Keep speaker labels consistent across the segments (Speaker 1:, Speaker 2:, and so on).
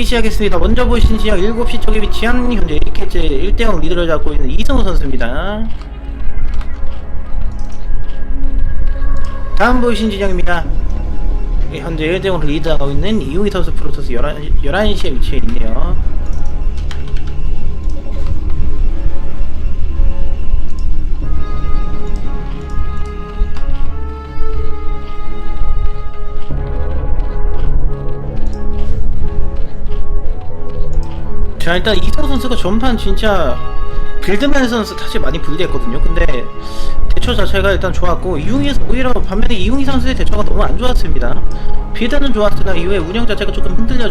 Speaker 1: 경기 시작했습니다. 먼저 보신 지역 7시 쪽에 위치한 현재 1캐치 1대0 리드를 잡고 있는 이승우 선수입니다. 다음 보이신 진영입니다. 예, 현재 1대0으로 리드하고 있는 이용희 선수 프로토스 11, 11시에 위치해 있네요. 자 일단 이승우 선수가 전판 진짜 빌드면에서는 사실 많이 불리했거든요. 근데 대처 자체가 일단 좋았고 이웅이 오히려 반면에 이웅이 선수의 대처가 너무 안 좋았습니다. 빌드는 좋았으나 이후에 운영 자체가 조금 흔들려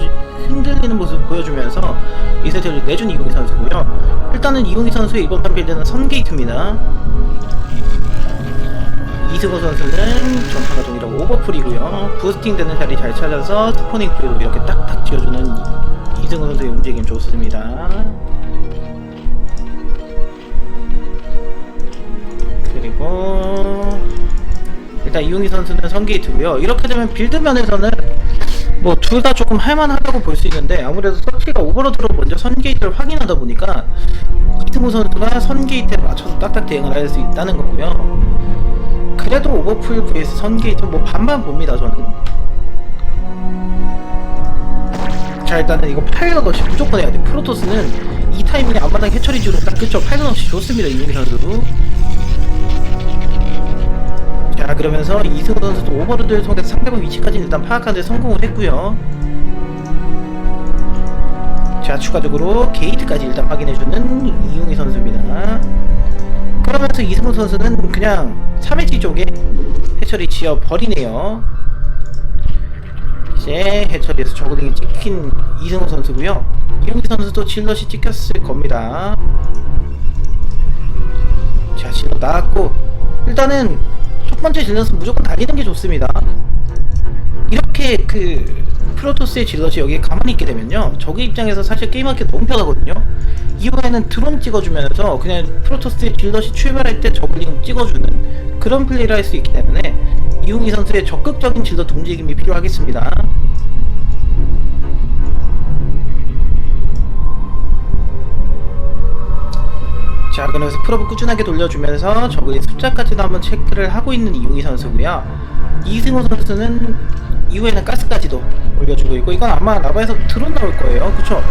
Speaker 1: 흔들리는 모습 보여주면서 이 세트를 내준 이웅이 선수고요. 일단은 이웅이 선수의 이번 판 빌드는 선게이트입니다. 이승우 선수는 전파가 동일하고 오버풀이고요. 부스팅 되는 자리 잘 찾아서 스포닝 프리도 이렇게 딱딱 지어주는 이승우 선수의 움직임 좋습니다. 그리고 일단 이용희 선수는 선게이트고요. 이렇게 되면 빌드 면에서는 뭐 둘 다 조금 할만하다고 볼 수 있는데 아무래도 서치가 오버로드로 먼저 선게이트를 확인하다 보니까 이승우 선수가 선게이트에 맞춰서 딱딱 대응을 할 수 있다는 거고요. 그래도 오버풀 vs 선게이트 뭐 반반 봅니다 저는. 자 일단은 이거 파일럿 없이 무조건 해야 돼. 프로토스는 이 타이밍에 앞마당 해처리 주로 딱 그쵸? 파일럿 없이 좋습니다 이용희 선수도 자 그러면서 이승우 선수도 오버로드를 통해서 상대방 위치까지 일단 파악하는 데 성공을 했고요. 자 추가적으로 게이트까지 일단 확인해주는 이용희 선수입니다. 그러면서 이승우 선수는 그냥 3회지 쪽에 해처리 지어 버리네요 이제 해처리에서 저글링이 찍힌 이승우 선수고요. 이용기 선수도 질럿이 찍혔을 겁니다. 자, 질럿 나왔고 일단은 첫 번째 질럿은 무조건 달리는 게 좋습니다. 이렇게 그 프로토스의 질럿이 여기에 가만히 있게 되면요. 저그 입장에서 사실 게임하기 너무 편하거든요. 이후에는 드론 찍어주면서 그냥 프로토스의 질럿이 출발할 때 저글링 찍어주는 그런 플레이를 할 수 있기 때문에 이웅희 선수의 적극적인 질럿 움직임이 필요하겠습니다. 자, 그러면서 프로브 꾸준하게 돌려주면서 저그의 숫자까지도 한번 체크를 하고 있는 이웅희 선수고요. 이승호 선수는 이후에는 가스까지도 올려주고 있고 이건 아마 라바에서 드론 나올 거예요. 그쵸?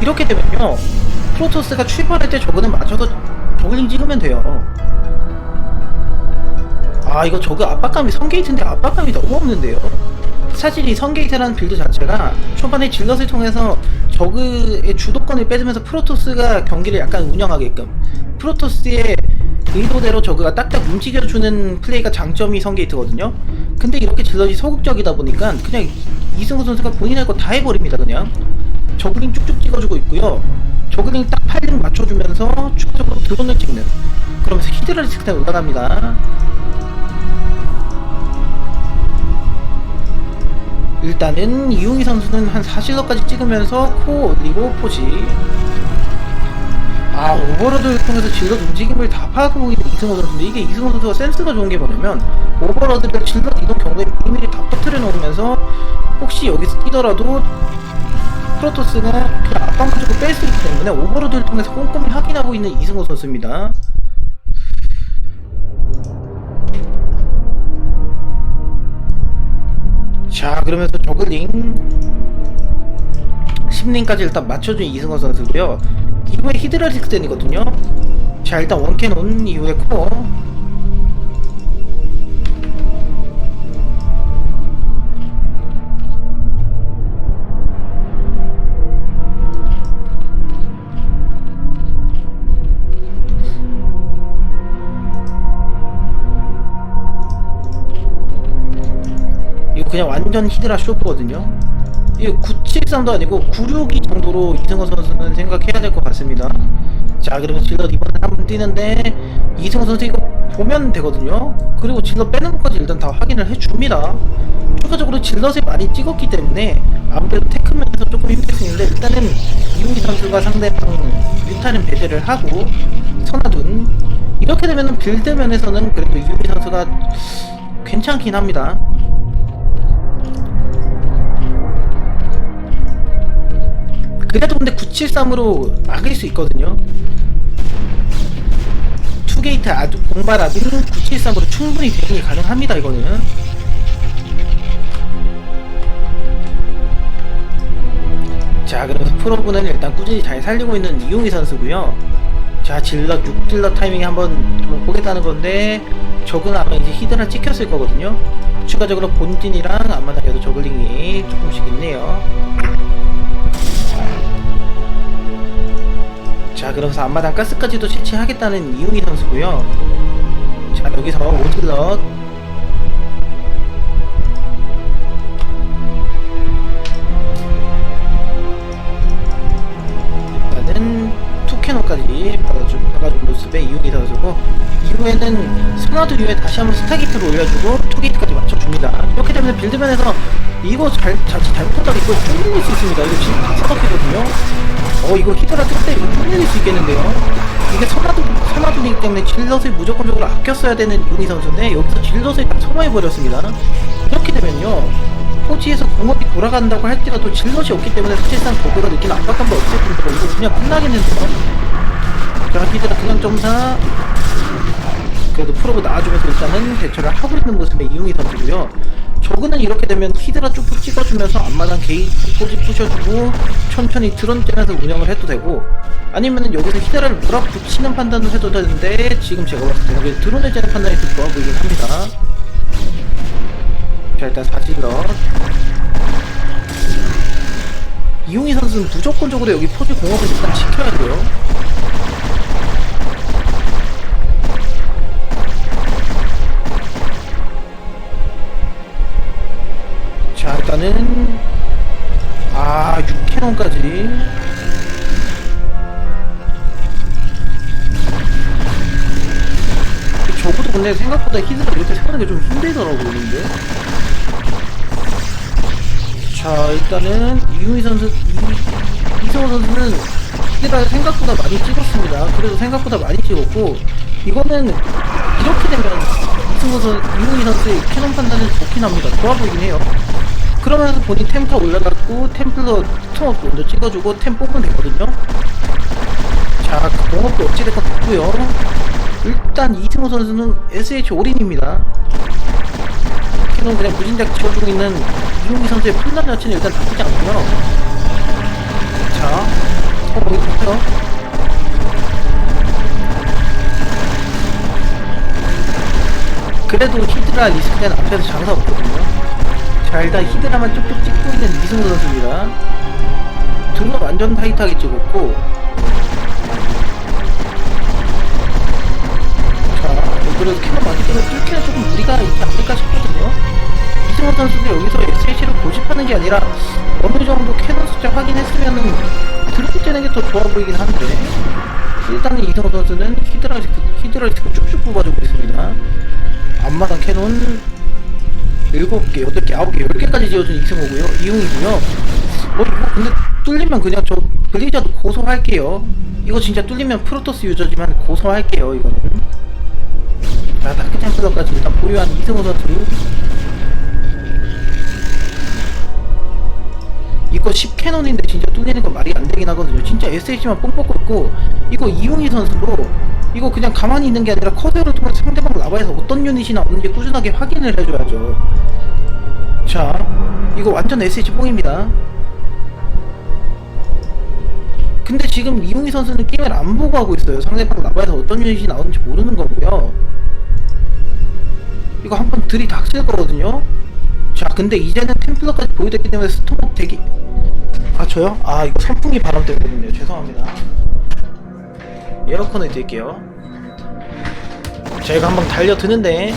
Speaker 1: 이렇게 되면요. 프로토스가 출발할 때 저그는 맞춰서 저글링 찍으면 돼요. 아 이거 저그 압박감이 선게이트인데 압박감이 너무 없는데요? 사실 이 선게이트라는 빌드 자체가 초반에 질럿을 통해서 저그의 주도권을 뺏으면서 프로토스가 경기를 약간 운영하게끔 프로토스의 의도대로 저그가 딱딱 움직여주는 플레이가 장점이 선게이트거든요? 근데 이렇게 질럿이 소극적이다 보니까 그냥 이승우 선수가 본인 할 거 다 해버립니다 그냥. 저글링 쭉쭉 찍어주고 있고요. 저글링 딱 8링 맞춰주면서 추가적으로 드론을 찍는 그러면서 히드라리스크에 올라갑니다 일단은 이용희 선수는 한 40석까지 찍으면서 코 올리고 포지. 아 오버로드를 통해서 질럿 움직임을 다 파악하고 있는 이승호 선수인데 이게 이승호 선수가 센스가 좋은 게 뭐냐면 오버로드가 질럿 이동 경로에 미리미리 다 터트려 놓으면서 혹시 여기서 뛰더라도 프로토스가 그냥 압박만 주고 뺄 수 있기 때문에 오버로드를 통해서 꼼꼼히 확인하고 있는 이승호 선수입니다 자 그러면서 저글링. 10링까지 일단 맞춰준 이승호 선수고요. 이후에 히드라릭스덴이거든요. 자 일단 원캐논 이후에 코어 그냥 완전 히드라 쇼크거든요. 이거 973도 아니고 962 정도로 이승호 선수는 생각해야 될 것 같습니다. 자, 그리고 질럿 이번에 한번 뛰는데 이승호 선수 이거 보면 되거든요. 그리고 질럿 빼는 것까지 일단 다 확인을 해줍니다. 추가적으로 질럿을 많이 찍었기 때문에 아무래도 테크면에서 조금 힘들 수 있는데 일단은 이용기 선수가 상대방 뮤타는 배제를 하고 선화둔 이렇게 되면은 빌드 면에서는 그래도 이용기 선수가 괜찮긴 합니다. 그래도 근데 973으로 막을 수 있거든요. 투게이트 아두 공발아도 973으로 충분히 대응이 가능합니다 이거는. 자 그래서 프로브는 일단 꾸준히 잘 살리고 있는 이용희 선수고요. 자 질럿 6질럿 타이밍 한번 좀 보겠다는 건데 적은 아마 이제 히드라 찍혔을 거거든요. 추가적으로 본진이랑 앞마당에도 저글링이 조금씩 있네요. 자 그러면서 앞마당 가스까지도 채취하겠다는 이용희 선수고요. 자 여기서 오질럿. 일단은 투캐논까지 받아준, 모습의 이용희 선수고 이후에는 선화도 이후에 다시 한번 스타게이트를 올려주고 투게이트까지 맞춰줍니다. 이렇게 되면 빌드면에서 이거 잘, 자칫 잘못하다가 이거 뚫릴 수 있습니다. 이거 지금 다 사박이거든요 어 이거 히드라 뜰때 이거 뚫릴 수 있겠는데요? 이게 선화도, 선화도이기 때문에 질럿을 무조건적으로 아껴 써야 되는 이용희 선수인데 여기서 질럿을 다 소모해버렸습니다. 이렇게 되면요 포지에서 공업이 돌아간다고 할지라도 질럿이 없기 때문에 사실상 거기가 느끼는 압박감도 없을 뿐더러 이거 그냥 끝나겠는데요? 자 히드라 그냥 점사. 그래도 프로브 나와주면서 일단은 대처를 하고 있는 모습의 이용희 선수고요 저그는 이렇게 되면 히드라 쭉쭉 찍어주면서 앞마당 게이트 포지 부셔주고 천천히 드론 째면서 운영을 해도 되고 아니면은 여기서 히드라를 몰아붙이는 판단을 해도 되는데 지금 제가 봤을 때는 여기 드론을 째는 판단이 더 좋아 보이긴 합니다. 자 일단 사질러 이용희 선수는 무조건적으로 여기 포지 공업을 일단 지켜야 돼요 자 일단은 아 6캐논까지. 저것도 근데 생각보다 히드라 이렇게 세우는 게 좀 힘들더라고요 근데. 자 일단은 이용희 선수 이, 이성호 선수는 히드라 생각보다 많이 찍었습니다. 그래도 생각보다 많이 찍었고 이거는 이렇게 되면 이승호 선 이용희 선수의 캐논 판단은 좋긴 합니다. 좋아 보이긴 해요 그러면서 본인 템플 올라갔고 템플러 스톰업 먼저 찍어주고 템 뽑으면 되거든요. 자 공업도 어찌됐건 됐고요. 일단 이승호 선수는 SH 올인입니다. 캐논 그냥 무진작 지어주고 있는 이용기 선수의 판단 자체는 일단 나쁘지 않고요. 자 어, 여기 좋고요. 그래도 히드라 리스크는 앞에서 장사 없거든요 자 일단 히드라만 쭉쭉 찍고 있는 이승우 선수입니다. 등은 완전 타이트하게 찍었고. 자 그래도 캐논 많이 찍어 뚫기는 조금 무리가 있지 않을까 싶거든요. 이승우 선수도 여기서 SH를 고집하는 게 아니라 어느 정도 캐논 숫자 확인했으면은 드롭 째는 게 더 좋아 보이긴 한데 일단은 이승우 선수는 히드라 히드라 쭉쭉 뽑아주고 있습니다. 앞마당 캐논 7개, 8개, 9개, 10개까지 지어준 이승호고요. 이용이고요. 뭐 이거 근데 뚫리면 그냥 저 블리자드 고소할게요. 이거 진짜 뚫리면 프로토스 유저지만 고소할게요. 이거는. 자, 다크 템플러까지 일단 보유한 이승호 선수. 이거 10캐논인데 진짜 뚫리는 건 말이 안 되긴 하거든요. 진짜 SH만 뽕 뽑고 있고 이거 이용희 선수도 이거 그냥 가만히 있는 게 아니라 커드를 통해 상대방 라바에서 어떤 유닛이 나오는지 꾸준하게 확인을 해줘야죠. 자, 이거 완전 SH 뽕입니다. 근데 지금 이용희 선수는 게임을 안 보고 하고 있어요. 상대방 라바에서 어떤 유닛이 나오는지 모르는 거고요. 이거 한번 들이닥칠 거거든요. 자, 근데 이제는 템플러까지 보유됐기 때문에 스톰업 대기. 아, 저요? 아, 이거 선풍기 바람 때문이네요. 죄송합니다. 에어컨을 딜게요. 저희가 한번 달려드는데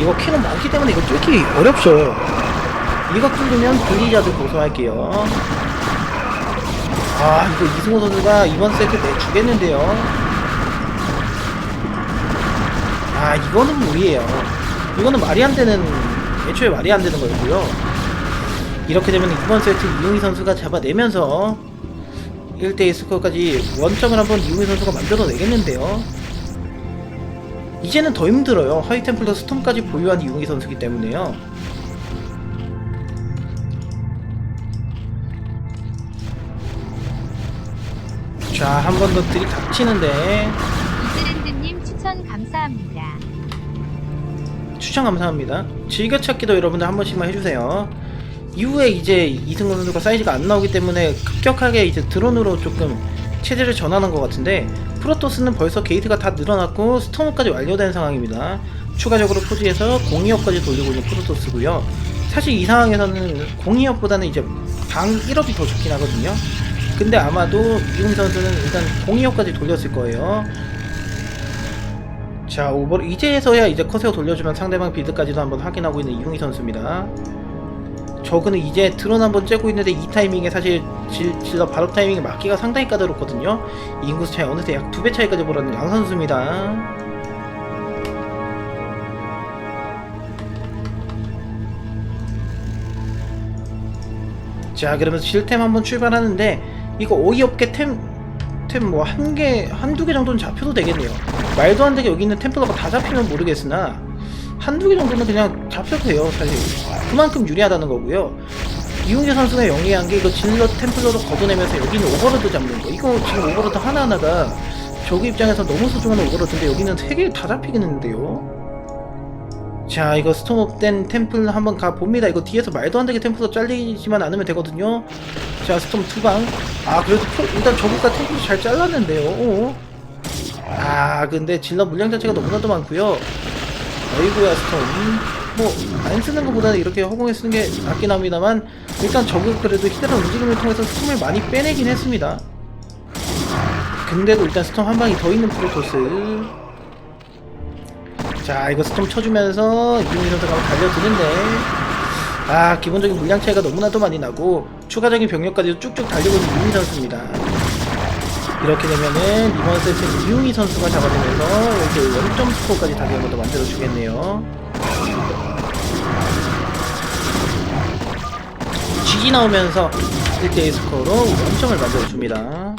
Speaker 1: 이거 키는 많기 때문에 이거 뚫기 어렵죠. 이거 뚫리면 블리자드 고소할게요. 아 이거 이승호 선수가 이번 세트 내주겠는데요. 아 이거는 무리예요. 이거는 말이 안 되는 애초에 말이 안 되는 거고요. 이렇게 되면 이번 세트 이용희 선수가 잡아내면서 1대1 스코어까지 원점을 한번 이용희 선수가 만들어내겠는데요. 이제는 더 힘들어요. 하이템플러 스톰까지 보유한 이용희 선수기 때문에요. 자, 한 번 더 들이닥치는데
Speaker 2: 이즈랜드님 추천 감사합니다.
Speaker 1: 추천 감사합니다. 즐겨찾기도 여러분들 한 번씩만 해주세요. 이후에 이제 이승건 선수가 사이즈가 안 나오기 때문에 급격하게 이제 드론으로 조금 체제를 전환한 것 같은데 프로토스는 벌써 게이트가 다 늘어났고 스토머까지 완료된 상황입니다. 추가적으로 포지에서 공이업까지 돌리고 있는 프로토스고요. 사실 이 상황에서는 공이업보다는 이제 방 1업이 더 좋긴 하거든요. 근데 아마도 이웅 선수는 일단 공이업까지 돌렸을 거예요. 자 오버 이제서야 이제 커세어 돌려주면 상대방 빌드까지도 한번 확인하고 있는 이용희 선수입니다. 저그는 이제 드론 한번 째고 있는데 이 타이밍에 사실 질, 질러 바로 타이밍에 맞기가 상당히 까다롭거든요. 이 인구수 차이 어느새 약 두 배 차이까지 벌어는 양 선수입니다. 자 그러면서 실템 한번 출발하는데 이거 어이없게 템 템 뭐 한 개, 한두 개 정도는 잡혀도 되겠네요. 말도 안 되게 여기 있는 템플러가 다 잡히면 모르겠으나 한두 개 정도는 그냥 잡혀도 돼요, 사실. 그만큼 유리하다는 거고요. 이용재 선수가 영리한 게 이거 질러 템플러로 걷어내면서 여기는 오버로드 잡는 거. 이거 지금 오버로드 하나하나가 저기 입장에서 너무 소중한 오버로드인데 여기는 세 개 다 잡히겠는데요? 자 이거 스톰업된 템플 한번 가봅니다 이거 뒤에서 말도 안 되게 템플러 잘리지만 않으면 되거든요 자 스톰 투방 아 그래도 표- 일단 저거가 템플 잘 잘랐는데요 어? 아 근데 질러 물량 자체가 너무나도 많고요 어이구야 스톰. 뭐안 쓰는 것보다는 이렇게 허공에 쓰는 게 낫긴 합니다만 일단 저거 그래도 히드라 움직임을 통해서 스톰을 많이 빼내긴 했습니다. 근데도 일단 스톰 한 방이 더 있는 프로토스. 자 이거 스톰 쳐주면서 이용희 선수가 달려드는데. 아 기본적인 물량 차이가 너무나도 많이 나고 추가적인 병력까지 쭉쭉 달리고 있는 이용희 선수입니다 이렇게 되면은 이번 세트는 이용희 선수가 잡아주면서 이렇게 원점 스코어까지 다시 한번 더 만들어주겠네요. GG 나오면서 1대1 스코어로 원점을 만들어줍니다